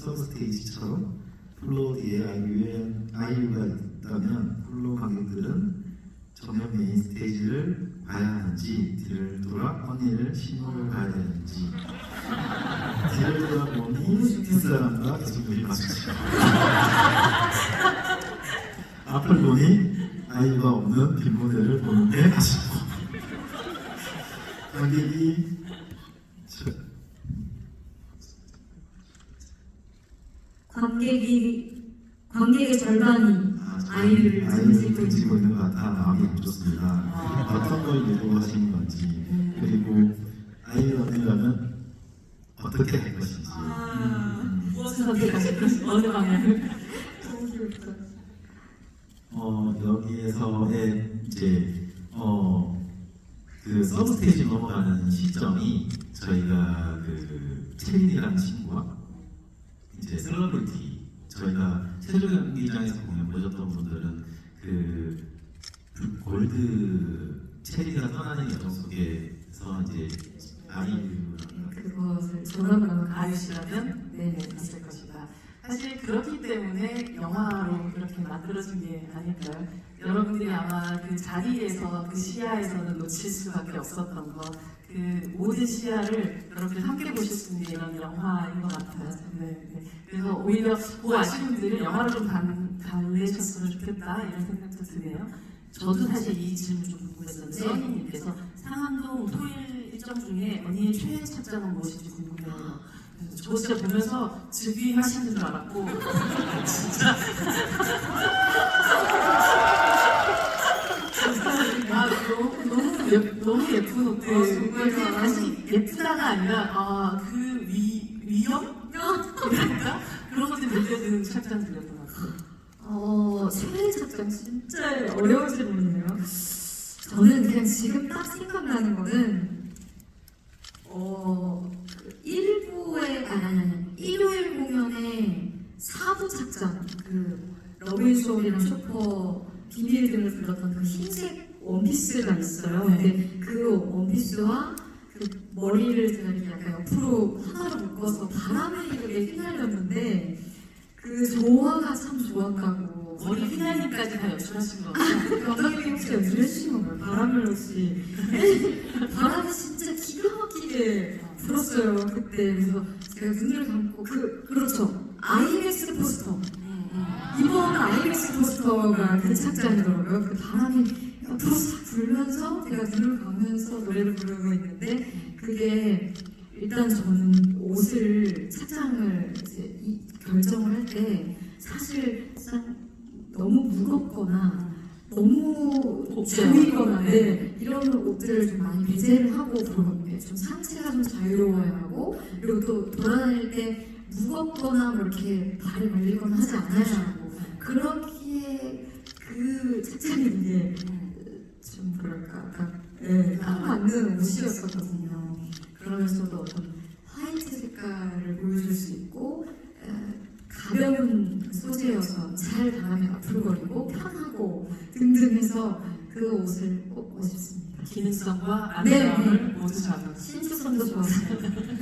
서브 스테이지처럼 플로어 뒤에 아이유의 아이유가 있다면 플로어 관객들은 정면 메인 스테이지를 봐야 하는지 뒤를 돌아 언니를 신호를 봐야 되는지 뒤를 돌아 보니 뒷사람과 계속 눈이 마주치고 앞을 보니 아이유가 없는 뒷모델을 보는데 아쉽고. 관객이 저- 관객이 관객의 절반이 아이유를 등지고 등지고 있는 것 같아. 마음이 안 좋습니다. 어떤 걸 예고하시는 건지 그리고 아이유 언니라면 어떻게 할 것인지. 음, 무엇을 선택하실 것이 어느 방향을? 어, 여기에서의 이제 어, 그 서브스테이지 넘어가는 시점이 저희가 그 체린이라는 친구와 이제 셀러브리티 저희가 체조 경기장에서 공연 보셨던 분들은 그 골드 체리가 떠나는 여정 속에서 이제 아이유랑 그것을 저런 전화가 아이시라면 것이다. 사실 그렇기 때문에 영화로 그렇게 만들어진 게 아닐까요? 여러분들이 아마 그 자리에서 그 시야에서는 놓칠 수밖에 없었던 거, 그 모든 시야를 여러분들 함께 보실 수 있는 이런 영화인 것 같아요. 네, 네. 그래서 오히려 보고 아시는 분들은 영화를 좀 단, 달래셨으면 좋겠다 이런 생각도 드네요. 저도 사실 이 질문 좀 궁금했었는데 선생님께서 상암동 토일 일정 중에 언니의 최애 착장은 무엇인지 궁금해요. 저 진짜 보면서 즉위 하시는 줄 알았고. 진짜. 아 너무 너무 예, 너무 예쁜 옷들. 아, 정말. 그 사실 예쁘다가 아니라 아그 위험 이랄까? 그런 것들이 느껴지는 착장들이었던 것 같아요. 어 최애 착장 진짜 어려운 질문이네요. 저는 그냥 지금 딱 생각나는 거는 어 그 일부의 아니 아니 아니 일요일 공연의 사부 착장 그 러블쇼이랑 슈퍼 비밀 등을 불렀던 그 흰색 원피스가 있어요. 근데 그 원피스와 그 머리를 제가 이렇게 약간 옆으로 하나로 묶어서 바람에 이렇게 휘날렸는데 그 조화가 참 좋았다고 머리 휘날림까지 다 연출하신 거예요. 감독님이 혹시 연출해 주신 건가요? 바람을 혹시 바람이 진짜 기가 막히게 불었어요 그때 그래서 제가 눈을 감고 그 그렇죠. 아이맥스 포스터. 이번 아이맥스 포스터가 그 착장이더라고요. 그 바람이 옆으로 싹 불면서 제가 눈을 감으면서 노래를 부르고 있는데 그게 일단 저는 옷을 착장을 이제 이- 결정을 할 때 사실 상- 너무 무겁거나 너무 곱죠. 보이거나 네, 이런 옷들을 좀 많이 배제를 하고 그러거든요. 좀 상체가 좀 자유로워야 하고 그리고 또 돌아다닐 때 무겁거나 뭐 이렇게 발이 걸리거나 하지 않아야 하고 그렇기에 그 착장이 이게 좀 뭐랄까 딱 네, 딱 맞는 옷이었었거든요. 그러면서도 어떤 화이트 색깔을 보여줄 수 있고 에, 가벼운 소재여서 잘 바람에 앞으로거리고 편하고 등등 해서 그 옷을 꼽고 싶습니다. 기능성과 네, 안정감을 모두 잡은. 신축성도 좋았어요.